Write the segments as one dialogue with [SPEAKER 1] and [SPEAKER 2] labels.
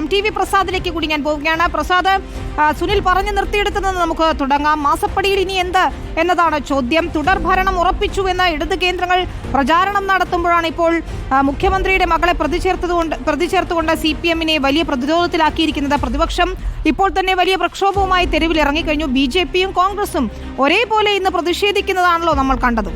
[SPEAKER 1] M T V പ്രസാദിലേക്ക് കൂടി ഞാൻ പോവുകയാണ്. പ്രസാദ് സുനിൽ പറഞ്ഞു നിർത്തിയെടുക്കുന്നത് നമുക്ക് തുടങ്ങാം. മാസപ്പടിയിൽ ഇനി എന്ത് എന്നതാണ് ചോദ്യം. തുടർ ഭരണം ഉറപ്പിച്ചു എന്ന ഇടത് കേന്ദ്രങ്ങൾ പ്രചാരണം നടത്തുമ്പോഴാണ് ഇപ്പോൾ മുഖ്യമന്ത്രിയുടെ മകളെ പ്രതിചേർത്തതുകൊണ്ട് പ്രതിചേർത്തുകൊണ്ട് സി പി എമ്മിനെ വലിയ പ്രതിരോധത്തിലാക്കിയിരിക്കുന്നത്. പ്രതിപക്ഷം ഇപ്പോൾ തന്നെ വലിയ പ്രക്ഷോഭവുമായി തെരുവിൽ ഇറങ്ങിക്കഴിഞ്ഞു ബി ജെ പിയും കോൺഗ്രസും ഒരേപോലെ ഇന്ന് പ്രതിഷേധിക്കുന്നതാണല്ലോ നമ്മൾ കണ്ടത്.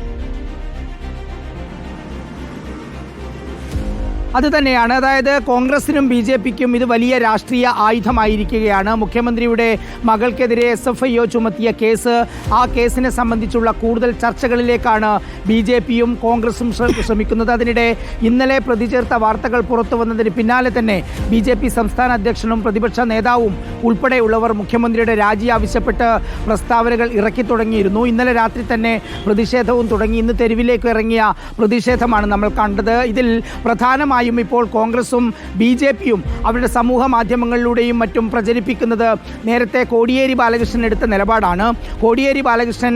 [SPEAKER 2] അത് തന്നെയാണ് അതായത് കോൺഗ്രസിനും ബി ജെ പിക്കും ഇത് വലിയ രാഷ്ട്രീയ ആയുധമായിരിക്കുകയാണ്. മുഖ്യമന്ത്രിയുടെ മകൾക്കെതിരെ എസ് എഫ് ഐ ഒ ചുമത്തിയ കേസ്. ആ കേസിനെ സംബന്ധിച്ചുള്ള കൂടുതൽ ചർച്ചകളിലേക്കാണ് ബി ജെ പിയും കോൺഗ്രസും ശ്ര- ശ്രമിക്കുന്നത്. അതിനിടെ ഇന്നലെ പ്രതിചേർത്ത വാർത്തകൾ പുറത്തു വന്നതിന് പിന്നാലെ തന്നെ ബി ജെ പി സംസ്ഥാന അധ്യക്ഷനും പ്രതിപക്ഷ നേതാവും ഉൾപ്പെടെയുള്ളവർ മുഖ്യമന്ത്രിയുടെ രാജി ആവശ്യപ്പെട്ട് പ്രസ്താവനകൾ ഇറക്കി തുടങ്ങിയിരുന്നു. ഇന്നലെ രാത്രി തന്നെ പ്രതിഷേധവും തുടങ്ങി. ഇന്ന് തെരുവിലേക്ക് ഇറങ്ങിയ പ്രതിഷേധമാണ് നമ്മൾ കണ്ടത്. ഇതിൽ പ്രധാനമായും ഇപ്പോൾ കോൺഗ്രസും ബി ജെ പിയും അവരുടെ സമൂഹ മാധ്യമങ്ങളിലൂടെയും മറ്റും പ്രചരിപ്പിക്കുന്നത് നേരത്തെ കോടിയേരി ബാലകൃഷ്ണൻ എടുത്ത നിലപാടാണ്. കോടിയേരി ബാലകൃഷ്ണൻ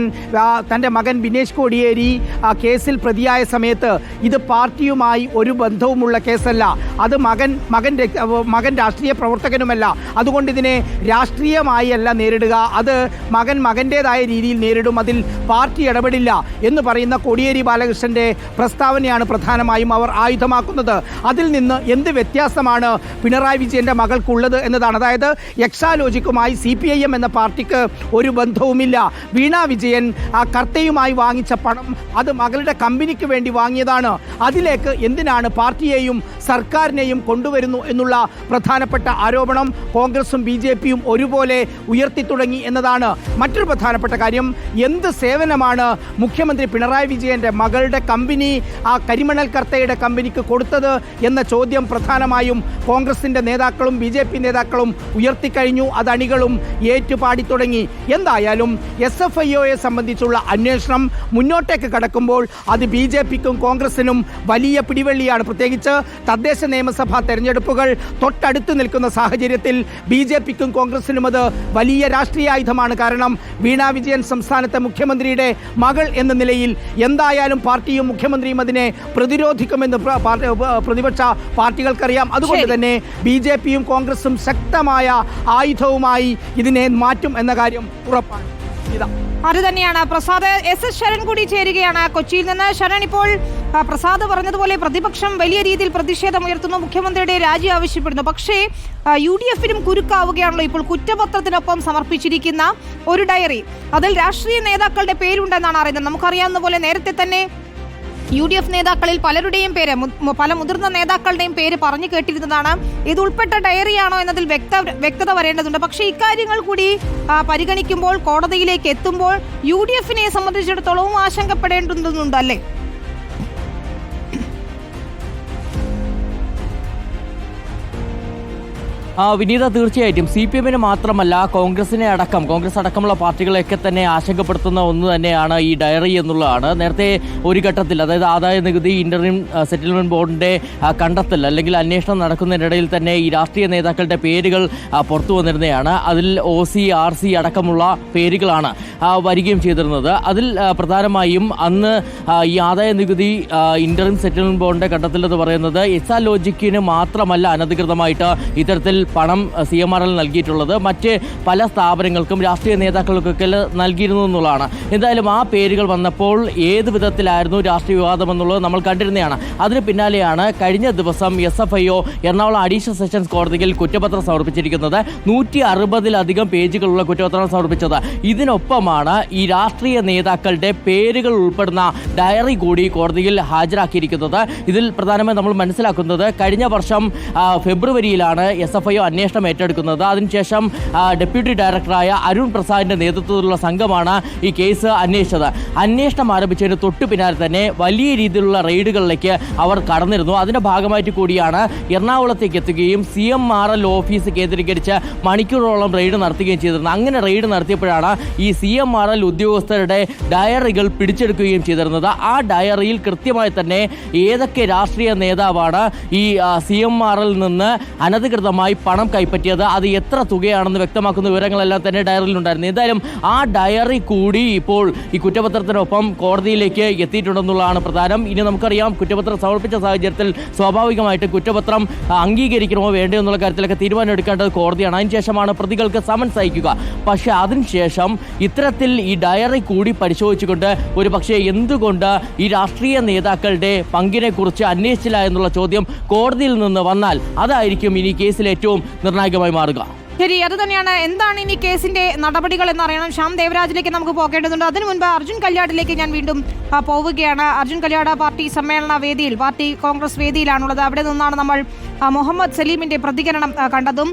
[SPEAKER 2] തന്റെ മകൻ ബിനേഷ് കോടിയേരി കേസിൽ പ്രതിയായ സമയത്ത് ഇത് പാർട്ടിയുമായി ഒരു ബന്ധവുമുള്ള കേസല്ല. അത് മകൻ മകൻ മകൻ രാഷ്ട്രീയ പ്രവർത്തകനുമല്ല. അതുകൊണ്ട് ഇതിനെ രാഷ്ട്രീയമായി അല്ല നേരിടുക. അത് മകൻ മകന്റേതായ രീതിയിൽ നേരിടും. അതിൽ പാർട്ടി ഇടപെടില്ല എന്ന് പറയുന്ന കോടിയേരി ബാലകൃഷ്ണന്റെ പ്രസ്താവനയാണ് പ്രധാനമായും അവർ ആയുധമാക്കുന്നത്. അതിൽ നിന്ന് എന്ത് വ്യത്യാസമാണ് പിണറായി വിജയന്റെ മകൾക്കുള്ളത് എന്നതാണ്. അതായത് എക്സാലോജിക്കുമായി സി പി ഐ എം എന്ന പാർട്ടിക്ക് ഒരു ബന്ധവുമില്ല. വീണ വിജയൻ ആ കർത്തയുമായി വാങ്ങിച്ച പണം അത് മകളുടെ കമ്പനിക്ക് വേണ്ടി വാങ്ങിയതാണ്. അതിലേക്ക് എന്തിനാണ് പാർട്ടിയെയും സർക്കാരിനെയും കൊണ്ടുവരുന്നു എന്നുള്ള പ്രധാനപ്പെട്ട ആരോപണം കോൺഗ്രസും ബി ജെ പിയും ഒരുപോലെ ഉയർത്തി തുടങ്ങി എന്നതാണ്. മറ്റൊരു പ്രധാനപ്പെട്ട കാര്യം എന്ത് സേവനമാണ് മുഖ്യമന്ത്രി പിണറായി വിജയന്റെ മകളുടെ കമ്പനി ആ കരിമണൽ കർത്തയുടെ കമ്പനിക്ക് കൊടുത്തത് എന്ന ചോദ്യം പ്രധാനമായും കോൺഗ്രസിന്റെ നേതാക്കളും ബി ജെ പി നേതാക്കളും ഉയർത്തിക്കഴിഞ്ഞു. അത് അണികളും ഏറ്റുപാടി തുടങ്ങി. എന്തായാലും എസ് എഫ് ഐ ഒയെ സംബന്ധിച്ചുള്ള അന്വേഷണം മുന്നോട്ടേക്ക് കടക്കുമ്പോൾ അത് ബി ജെ പിക്കും കോൺഗ്രസിനും വലിയ പിടിവള്ളിയാണ്. പ്രത്യേകിച്ച് തദ്ദേശ നിയമസഭാ തെരഞ്ഞെടുപ്പുകൾ തൊട്ടടുത്ത് നിൽക്കുന്ന സാഹചര്യത്തിൽ ബി ജെ പിക്കും കോൺഗ്രസിനും അത് വലിയ രാഷ്ട്രീയ ആയുധമാണ്. കാരണം വീണ വിജയൻ സംസ്ഥാനത്തെ മുഖ്യമന്ത്രിയുടെ മകൾ എന്ന നിലയിൽ എന്തായാലും പാർട്ടിയും മുഖ്യമന്ത്രിയും അതിനെ പ്രതിരോധിക്കുമെന്ന് പ്രതിപക്ഷ പാർട്ടികൾക്കറിയാം. അതുകൊണ്ട് തന്നെ ബി ജെ പിയും കോൺഗ്രസും ശക്തമായ ആയുധവുമായി ഇതിനെ മാറ്റും എന്ന കാര്യം ഉറപ്പാണ്. ഇതാ.
[SPEAKER 1] അത് തന്നെയാണ്. പ്രസാദ് എസ് എസ് ശരൺ കൂടി ചേരുകയാണ് കൊച്ചിയിൽ നിന്ന്. ശരൺ ഇപ്പോൾ പ്രസാദ് പറഞ്ഞതുപോലെ പ്രതിപക്ഷം വലിയ രീതിയിൽ പ്രതിഷേധം ഉയർത്തുന്നു. മുഖ്യമന്ത്രിയുടെ രാജി ആവശ്യപ്പെടുന്നു. പക്ഷേ യു ഡി എഫിനും കുരുക്കാവുകയാണല്ലോ ഇപ്പോൾ കുറ്റപത്രത്തിനൊപ്പം സമർപ്പിച്ചിരിക്കുന്ന ഒരു ഡയറി. അതിൽ രാഷ്ട്രീയ നേതാക്കളുടെ പേരുണ്ടെന്നാണ് അറിയുന്നത്. നമുക്കറിയാവുന്ന പോലെ നേരത്തെ തന്നെ യു ഡി എഫ് നേതാക്കളിൽ പലരുടെയും പേര് പല മുതിർന്ന നേതാക്കളുടെയും പേര് പറഞ്ഞു കേട്ടിരുന്നതാണ്. ഇത് ഉൾപ്പെട്ട ഡയറിയാണോ എന്നതിൽ വ്യക്ത വ്യക്തത വരേണ്ടതുണ്ട്. പക്ഷേ ഇക്കാര്യങ്ങൾ കൂടി പരിഗണിക്കുമ്പോൾ കോടതിയിലേക്ക് എത്തുമ്പോൾ യു ഡി എഫിനെ സംബന്ധിച്ചിടത്തോളവും ആശങ്കപ്പെടേണ്ടതുണ്ട്
[SPEAKER 3] വിനീത തീർച്ചയായിട്ടും സി പി എമ്മിന് മാത്രമല്ല കോൺഗ്രസിനെ അടക്കം കോൺഗ്രസ് അടക്കമുള്ള പാർട്ടികളെയൊക്കെ തന്നെ ആശങ്കപ്പെടുത്തുന്ന ഒന്ന് തന്നെയാണ് ഈ ഡയറി എന്നുള്ളതാണ്. നേരത്തെ ഒരു ഘട്ടത്തിൽ അതായത് ആദായ നികുതി ഇന്റർനെം സെറ്റിൽമെന്റ് ബോർഡിന്റെ കണ്ടെത്തൽ അല്ലെങ്കിൽ അന്വേഷണം നടക്കുന്നതിനിടയിൽ തന്നെ ഈ രാഷ്ട്രീയ നേതാക്കളുടെ പേരുകൾ പുറത്തു വന്നിരുന്നതാണ്. അതിൽ ഒ സി ആർ സി അടക്കമുള്ള പേരുകളാണ് വരികയും ചെയ്തിരുന്നത്. അതിൽ പ്രധാനമായും അന്ന് ഈ ആദായ നികുതി ഇന്റർം സെറ്റിൽമെന്റ് ബോർഡിന്റെ കണ്ടെത്തൽ എന്ന് പറയുന്നത് എസ് ലോജിക്കിന് മാത്രമല്ല അനധികൃതമായിട്ട് ഇത്തരത്തിൽ പണം സി എം ആർ എൽ നൽകിയിട്ടുള്ളത്. മറ്റ് പല സ്ഥാപനങ്ങൾക്കും രാഷ്ട്രീയ നേതാക്കൾക്കൊക്കെ നൽകിയിരുന്നു എന്നുള്ളതാണ്. എന്തായാലും ആ പേരുകൾ വന്നപ്പോൾ ഏത് വിധത്തിലായിരുന്നു രാഷ്ട്രീയ വിവാദം എന്നുള്ളത് നമ്മൾ കണ്ടിരുന്നതാണ്. അതിന് പിന്നാലെയാണ് കഴിഞ്ഞ ദിവസം S F I O Ernakulam additional sessions കോടതിയിൽ കുറ്റപത്രം സമർപ്പിച്ചിരിക്കുന്നത്. നൂറ്റി അറുപതിലധികം പേജുകളുള്ള കുറ്റപത്രം സമർപ്പിച്ചത്. ഇതിനൊപ്പമാണ് ഈ രാഷ്ട്രീയ നേതാക്കളുടെ പേരുകൾ ഉൾപ്പെടുന്ന ഡയറി കൂടി കോടതിയിൽ ഹാജരാക്കിയിരിക്കുന്നത്. ഇതിൽ പ്രധാനമായും നമ്മൾ മനസ്സിലാക്കുന്നത് കഴിഞ്ഞ വർഷം ഫെബ്രുവരിയിലാണ് എസ് എഫ് ഐ അന്വേഷണം ഏറ്റെടുക്കുന്നത്. അതിനുശേഷം ഡെപ്യൂട്ടി ഡയറക്ടറായ അരുൺ പ്രസാദിന്റെ നേതൃത്വത്തിലുള്ള സംഘമാണ് ഈ കേസ് അന്വേഷിച്ചത്. അന്വേഷണം ആരംഭിച്ചതിന് തൊട്ടു പിന്നാലെ തന്നെ വലിയ രീതിയിലുള്ള റെയ്ഡുകളിലേക്ക് അവർ കടന്നിരുന്നു. അതിന്റെ ഭാഗമായിട്ട് കൂടിയാണ് എറണാകുളത്തേക്ക് എത്തുകയും C M R L office കേന്ദ്രീകരിച്ച് മണിക്കൂറോളം റെയ്ഡ് നടത്തുകയും ചെയ്തിരുന്നു അങ്ങനെ റെയ്ഡ് നടത്തിയപ്പോഴാണ് ഈ സി എം ആർ എൽ ഉദ്യോഗസ്ഥരുടെ ഡയറികൾ പിടിച്ചെടുക്കുകയും ചെയ്തിരുന്നത്. ആ ഡയറിയിൽ കൃത്യമായി തന്നെ ഏതൊക്കെ രാഷ്ട്രീയ നേതാവാണ് ഈ സി എം നിന്ന് അനധികൃതമായി പണം കൈപ്പറ്റിയത്. അത് എത്ര തുകയാണെന്ന് വ്യക്തമാക്കുന്ന വിവരങ്ങളെല്ലാം തന്നെ ഡയറിയിൽ ഉണ്ടായിരുന്നു. എന്തായാലും ആ ഡയറി കൂടി ഇപ്പോൾ ഈ കുറ്റപത്രത്തിനൊപ്പം കോടതിയിലേക്ക് എത്തിയിട്ടുണ്ടെന്നുള്ളതാണ് പ്രധാനം. ഇനി നമുക്കറിയാം കുറ്റപത്രം സമർപ്പിച്ച സാഹചര്യത്തിൽ സ്വാഭാവികമായിട്ട് കുറ്റപത്രം അംഗീകരിക്കണമോ വേണ്ടോ എന്നുള്ള കാര്യത്തിലൊക്കെ തീരുമാനം എടുക്കേണ്ടത് കോടതിയാണ് അതിനുശേഷമാണ് പ്രതികൾക്ക് സമൻസ് അയക്കുക. പക്ഷേ അതിനുശേഷം ഇത്തരത്തിൽ ഈ ഡയറി കൂടി പരിശോധിച്ചുകൊണ്ട് ഒരു പക്ഷേ എന്തുകൊണ്ട് ഈ രാഷ്ട്രീയ നേതാക്കളുടെ പങ്കിനെക്കുറിച്ച് അന്വേഷിച്ചില്ല എന്നുള്ള ചോദ്യം കോടതിയിൽ നിന്ന് വന്നാൽ അതായിരിക്കും ഇനി കേസിൽ ഏറ്റവും നിർണായകമായി മാറുക.
[SPEAKER 1] ശരി അത് തന്നെയാണ്. എന്താണ് ഇനി കേസിന്റെ നടപടികൾ എന്ന് എന്നറിയണം ശ്യാം ദേവരാജിലേക്ക് നമുക്ക് പോകേണ്ടതുണ്ട്. അതിനു മുൻപ് അർജുൻ കല്യാടിലേക്ക് ഞാൻ വീണ്ടും പോവുകയാണ്. അർജുൻ കല്യാട് പാർട്ടി സമ്മേളന വേദിയിൽ പാർട്ടി കോൺഗ്രസ് വേദിയിലാണുള്ളത്. അവിടെ നിന്നാണ് നമ്മൾ മുഹമ്മദ് സലീമിന്റെ പ്രതികരണം കണ്ടതും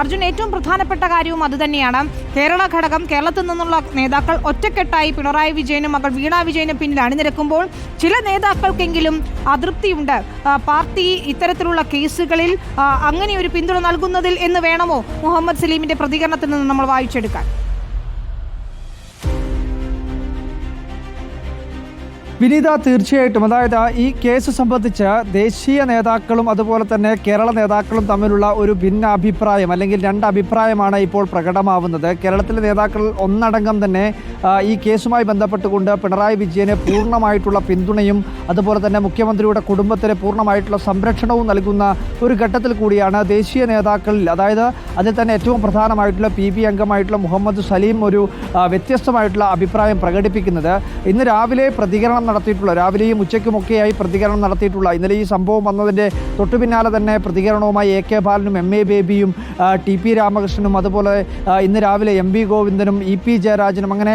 [SPEAKER 1] അർജുൻ ഏറ്റവും പ്രധാനപ്പെട്ട കാര്യവും അതുതന്നെയാണ്. കേരള ഘടകം കേരളത്തിൽ നിന്നുള്ള നേതാക്കൾ ഒറ്റക്കെട്ടായി പിണറായി വിജയനും മകൾ വീണ വിജയനും പിന്നിൽ അണിനിരക്കുമ്പോൾ ചില നേതാക്കൾക്കെങ്കിലും അതൃപ്തിയുണ്ട്. പാർട്ടി ഇത്തരത്തിലുള്ള കേസുകളിൽ അങ്ങനെ ഒരു പിന്തുണ നൽകുന്നതിൽ എന്ന് വേണമോ മുഹമ്മദ് സലീമിന്റെ പ്രതികരണത്തിൽ നിന്ന് നമ്മൾ വായിച്ചെടുക്കാൻ?
[SPEAKER 4] വിനീത തീർച്ചയായിട്ടും. അതായത് ഈ കേസ് സംബന്ധിച്ച് ദേശീയ നേതാക്കളും അതുപോലെ തന്നെ കേരള നേതാക്കളും തമ്മിലുള്ള ഒരു ഭിന്ന അഭിപ്രായം അല്ലെങ്കിൽ രണ്ട് അഭിപ്രായമാണ് ഇപ്പോൾ പ്രകടമാവുന്നത്. കേരളത്തിലെ നേതാക്കൾ ഒന്നടങ്കം തന്നെ ഈ കേസുമായി ബന്ധപ്പെട്ടുകൊണ്ട് പിണറായി വിജയന് പൂർണമായിട്ടുള്ള പിന്തുണയും അതുപോലെ തന്നെ മുഖ്യമന്ത്രിയുടെ കുടുംബത്തിന് പൂർണമായിട്ടുള്ള സംരക്ഷണവും നൽകുന്ന ഒരു ഘട്ടത്തിൽ കൂടിയാണ് ദേശീയ നേതാക്കളിൽ. അതായത് അതിൽ തന്നെ ഏറ്റവും പ്രധാനമായിട്ടുള്ള പി ബി അംഗമായിട്ടുള്ള മുഹമ്മദ് സലീം ഒരു വ്യത്യസ്തമായിട്ടുള്ള അഭിപ്രായം പ്രകടിപ്പിക്കുന്നത്. ഇന്ന് രാവിലെ പ്രതികരണം നടത്തിയിട്ടുള്ള രാവിലെയും ഉച്ചയ്ക്കുമൊക്കെയായി പ്രതികരണം നടത്തിയിട്ടുള്ള. ഇന്നലെ ഈ സംഭവം വന്നതിന്റെ തൊട്ടു പിന്നാലെ തന്നെ പ്രതികരണവുമായി എ കെ ബാലനും എം എ ബേബിയും ടി പി രാമകൃഷ്ണനും അതുപോലെ ഇന്ന് രാവിലെ എം വി ഗോവിന്ദനും ഇ പി ജയരാജനും അങ്ങനെ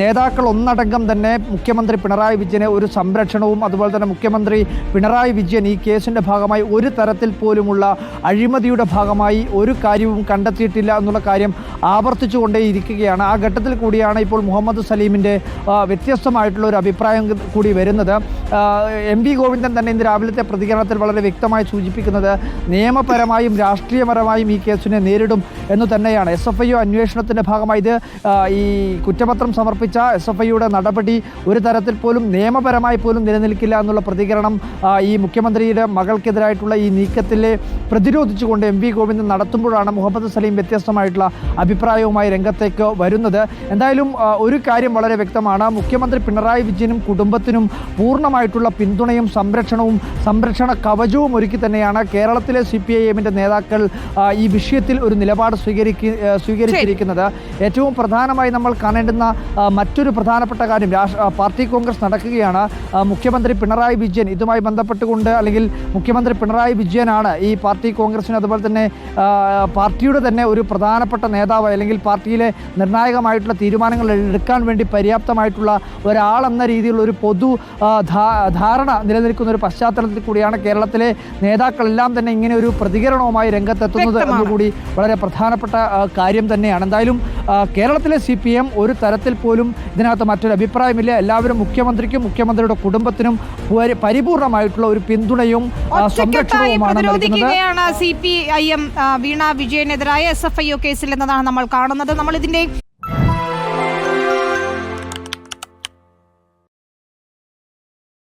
[SPEAKER 4] നേതാക്കൾ ഒന്നടങ്കം തന്നെ മുഖ്യമന്ത്രി പിണറായി വിജയനെ ഒരു സംരക്ഷണവും അതുപോലെ തന്നെ മുഖ്യമന്ത്രി പിണറായി വിജയൻ ഈ കേസിന്റെ ഭാഗമായി ഒരു തരത്തിൽ പോലുമുള്ള അഴിമതിയുടെ ഭാഗമായി ഒരു കാര്യവും കണ്ടെത്തിയിട്ടില്ല എന്നുള്ള കാര്യം ആവർത്തിച്ചുകൊണ്ടേയിരിക്കുകയാണ്. ആ ഘട്ടത്തിൽ കൂടിയാണ് ഇപ്പോൾ മുഹമ്മദ് സലീമിന്റെ വ്യത്യസ്തമായിട്ടുള്ള ഒരു അഭിപ്രായം കൂടി വരുന്നത്. എം വി ഗോവിന്ദൻ തന്നെ ഇന്ന് രാവിലത്തെ പ്രതികരണത്തിൽ വളരെ വ്യക്തമായി സൂചിപ്പിക്കുന്നത് നിയമപരമായും രാഷ്ട്രീയപരമായും ഈ കേസിനെ നേരിടും എന്ന് തന്നെയാണ്. എസ് എഫ് ഐ അന്വേഷണത്തിന്റെ ഭാഗമായി ഇത് ഈ കുറ്റപത്രം സമർപ്പിച്ച എസ് എഫ് ഐയുടെ നടപടി ഒരു തരത്തിൽ പോലും നിയമപരമായി പോലും നിലനിൽക്കില്ല എന്നുള്ള പ്രതികരണം ഈ മുഖ്യമന്ത്രിയുടെ മകൾക്കെതിരായിട്ടുള്ള ഈ നീക്കത്തിലെ പ്രതിരോധിച്ചുകൊണ്ട് എം വി ഗോവിന്ദൻ നടത്തുമ്പോഴാണ് മുഹമ്മദ് സലീം വ്യത്യസ്തമായിട്ടുള്ള അഭിപ്രായവുമായി രംഗത്തേക്ക് വരുന്നത്. എന്തായാലും ഒരു കാര്യം വളരെ വ്യക്തമാണ്. മുഖ്യമന്ത്രി പിണറായി വിജയനും കുടുംബത്തിനും പൂർണമായിട്ടുള്ള പിന്തുണയും സംരക്ഷണവും സംരക്ഷണ കവചവും ഒരുക്കി തന്നെയാണ് കേരളത്തിലെ സി പി ഐ എമ്മിന്റെ നേതാക്കൾ ഈ വിഷയത്തിൽ ഒരു നിലപാട് സ്വീകരിക്ക സ്വീകരിച്ചിരിക്കുന്നത്. ഏറ്റവും പ്രധാനമായി നമ്മൾ കാണേണ്ടുന്ന മറ്റൊരു പ്രധാനപ്പെട്ട കാര്യം പാർട്ടി കോൺഗ്രസ് നടക്കുകയാണ്. മുഖ്യമന്ത്രി പിണറായി വിജയൻ ഇതുമായി ബന്ധപ്പെട്ടുകൊണ്ട് അല്ലെങ്കിൽ മുഖ്യമന്ത്രി പിണറായി വിജയനാണ് ഈ പാർട്ടി കോൺഗ്രസിന് അതുപോലെ തന്നെ പാർട്ടിയുടെ തന്നെ ഒരു പ്രധാനപ്പെട്ട നേതാവ് അല്ലെങ്കിൽ പാർട്ടിയിലെ നിർണായകമായിട്ടുള്ള തീരുമാനങ്ങൾ എടുക്കാൻ വേണ്ടി പര്യാപ്തമായിട്ടുള്ള ഒരാളെന്ന രീതിയിലുള്ള ഒരു പൊതു ധാരണ നിലനിൽക്കുന്ന ഒരു പശ്ചാത്തലത്തിൽ കൂടിയാണ് കേരളത്തിലെ നേതാക്കളെല്ലാം തന്നെ ഇങ്ങനെ ഒരു പ്രതികരണവുമായി രംഗത്തെത്തുന്നത്. എന്നുകൂടി വളരെ പ്രധാനപ്പെട്ട കാര്യം തന്നെയാണ്. എന്തായാലും കേരളത്തിലെ സി പി എം ഒരു തരത്തിൽ പോലും ഇതിനകത്ത് മറ്റൊരു അഭിപ്രായമില്ല. എല്ലാവരും മുഖ്യമന്ത്രിക്കും മുഖ്യമന്ത്രിയുടെ കുടുംബത്തിനും പരിപൂർണമായിട്ടുള്ള ഒരു പിന്തുണയും സംരക്ഷണവുമാണ് നൽകുന്നത്.
[SPEAKER 1] C P I M Veena വിജയനെതിരായ S F I O കേസിൽ എന്നതാണ് നമ്മൾ കാണുന്നത്. നമ്മൾ ഇതിന്റെ